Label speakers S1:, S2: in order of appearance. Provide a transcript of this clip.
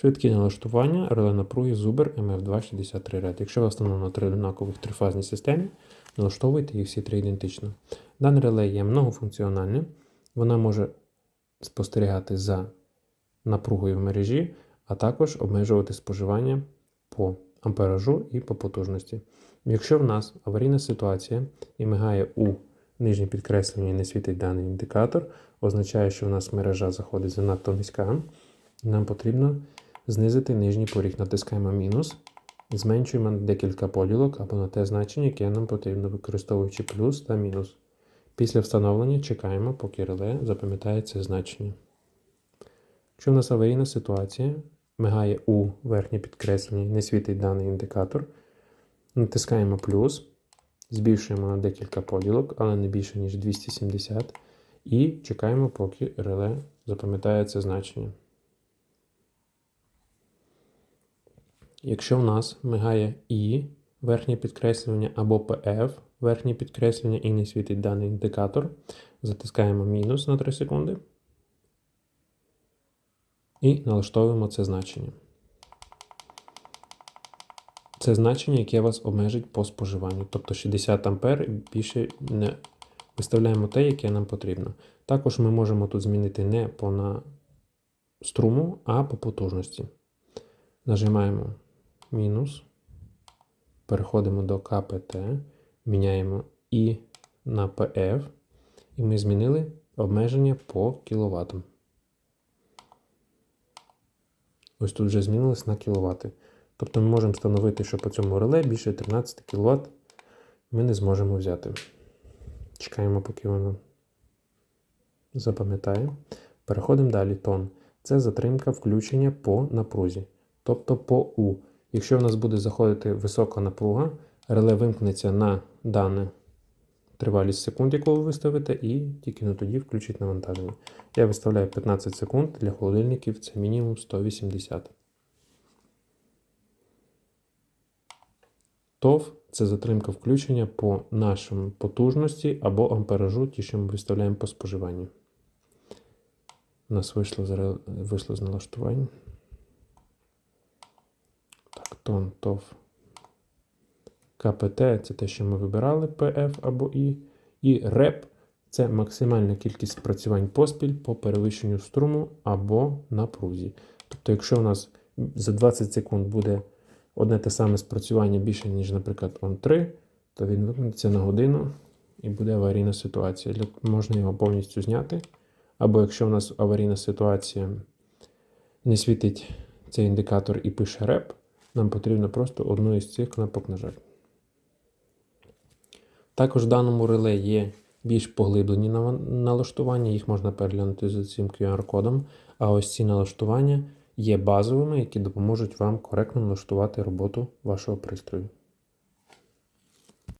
S1: Швидкі налаштування реле напруги Zuber MF263 RED. Якщо вас встановлено три однакових трифазній системі, налаштовуйте їх всі три ідентично. Дане реле є многофункціональним, вона може спостерігати за напругою в мережі, а також обмежувати споживання по амперажу і по потужності. Якщо в нас аварійна ситуація і мигає у нижнє підкреслення і не світить даний індикатор, означає, що в нас мережа заходить занадто низька, нам потрібно знизити нижній поріг. Натискаємо мінус зменшуємо декілька поділок або на те значення, яке нам потрібно, використовуючи плюс та мінус. Після встановлення чекаємо, поки реле запам'ятає це значення. Якщо в нас аварійна ситуація, мигає у верхнє підкреслення не світить даний індикатор, натискаємо плюс, збільшуємо на декілька поділок, але не більше, ніж 270, і чекаємо, поки реле запам'ятає це значення. Якщо в нас мигає І верхнє підкреслювання або PF верхнє підкреслення і не світить даний індикатор, затискаємо мінус на 3 секунди і налаштовуємо це значення. Це значення, яке вас обмежить по споживанню. Тобто 60 А більше не виставляємо те, яке нам потрібно. Також ми можемо тут змінити не по на струму, а по потужності. Нажимаємо мінус, переходимо до КПТ, міняємо І на ПФ, і ми змінили обмеження по кіловатам. Ось тут вже змінилось на кіловати. Тобто ми можемо встановити, що по цьому реле більше 13 кВт ми не зможемо взяти. Чекаємо, поки воно запам'ятає. Переходимо далі. Тон. Це затримка включення по напрузі, тобто по У. Якщо в нас буде заходити висока напруга, реле вимкнеться на дане тривалість секунд, яку ви виставите, і тільки на тоді включить навантаження. Я виставляю 15 секунд для холодильників, це мінімум 180. ТОВ це затримка включення по нашому потужності або амперажу, ті, що ми виставляємо по споживанню. У нас вийшло вийшло з налаштування. Тон, ТОВ. КПТ це те, що ми вибирали, PF або І. І РЕП це максимальна кількість спрацювань поспіль по перевищенню струму або напрузі. Тобто, якщо у нас за 20 секунд буде одне те саме спрацювання більше, ніж, наприклад, он 3, то він вимкнеться на годину і буде аварійна ситуація. Можна його повністю зняти. Або якщо у нас аварійна ситуація не світить цей індикатор і пише реп, нам потрібно просто одну із цих кнопок нажати. Також в даному реле є більш поглиблені налаштування, їх можна переглянути за цим QR-кодом. А ось ці налаштування є базовими, які допоможуть вам коректно налаштувати роботу вашого пристрою.